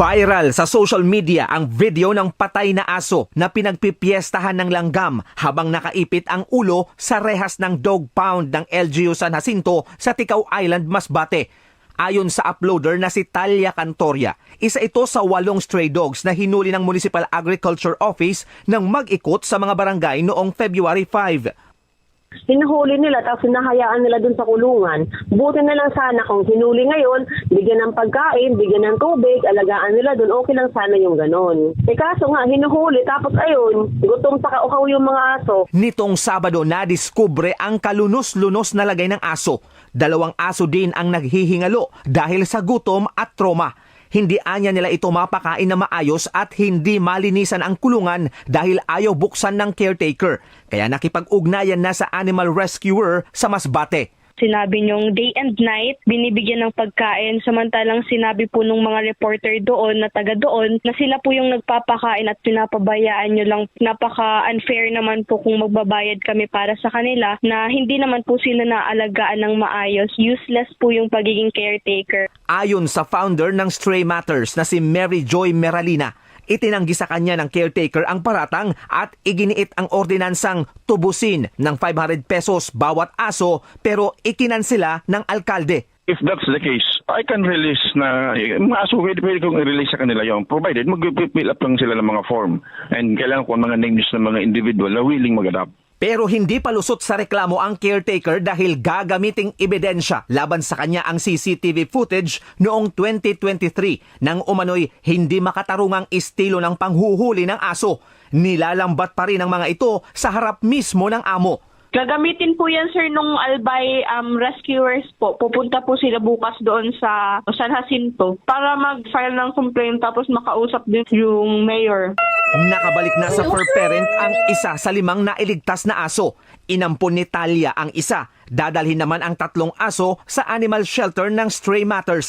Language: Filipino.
Viral sa social media ang video ng patay na aso na pinagpipiestahan ng langgam habang nakaipit ang ulo sa rehas ng dog pound ng LGU San Jacinto sa Tikaw Island, Masbate. Ayon sa uploader na si Talia Cantoria, isa ito sa walong stray dogs na hinuli ng Municipal Agriculture Office nang mag-ikot sa mga barangay noong February 5. Hinuhuli nila tapos hinahayaan nila dun sa kulungan. Buti na lang sana kung hinuli ngayon, bigyan ng pagkain, bigyan ng tubig, alagaan nila dun, okay lang sana yung ganon. Eh kaso nga, hinuhuli tapos ayun, gutom sa kauhaw yung mga aso. Nitong Sabado nadiskubre ang kalunos-lunos na lagay ng aso. Dalawang aso din ang naghihingalo dahil sa gutom at trauma. Hindi anya nila ito mapakain na maayos at hindi malinisan ang kulungan dahil ayaw buksan ng caretaker. Kaya nakipag-ugnayan na sa animal rescuer sa Masbate. Sinabi niyong day and night, binibigyan ng pagkain, samantalang sinabi po nung mga reporter doon na taga doon na sila po yung nagpapakain at pinapabayaan niyo lang. Napaka-unfair naman po kung magbabayad kami para sa kanila na hindi naman po sila naalagaan ng maayos. Useless po yung pagiging caretaker. Ayon sa founder ng Stray Matters na si Mary Joy Meralina, itinanggi sa kanya ng caretaker ang paratang at iginiit ang ordinansang tubusin ng 500 pesos bawat aso pero ikinansila ng alkalde. If that's the case, I can release na, mga aso, pwede, pwede kong i-release sa kanila yung provided mag-fill up lang sila ng mga form and kailangan ko ang mga names ng mga individual na willing mag-adapt. Pero hindi palusot sa reklamo ang caretaker dahil gagamiting ebidensya laban sa kanya ang CCTV footage noong 2023 nang umano'y hindi makatarungang estilo ng panghuhuli ng aso. Nilalambat pa rin ang mga ito sa harap mismo ng amo. Gagamitin po yan sir nung Albay um, rescuers po. Pupunta po sila bukas doon sa San Jacinto para mag-file ng complaint tapos makausap din yung mayor. Nakabalik na sa fur parent ang isa sa limang nailigtas na aso. Inampon ni Talia ang isa. Dadalhin naman ang tatlong aso sa animal shelter ng Stray Matters.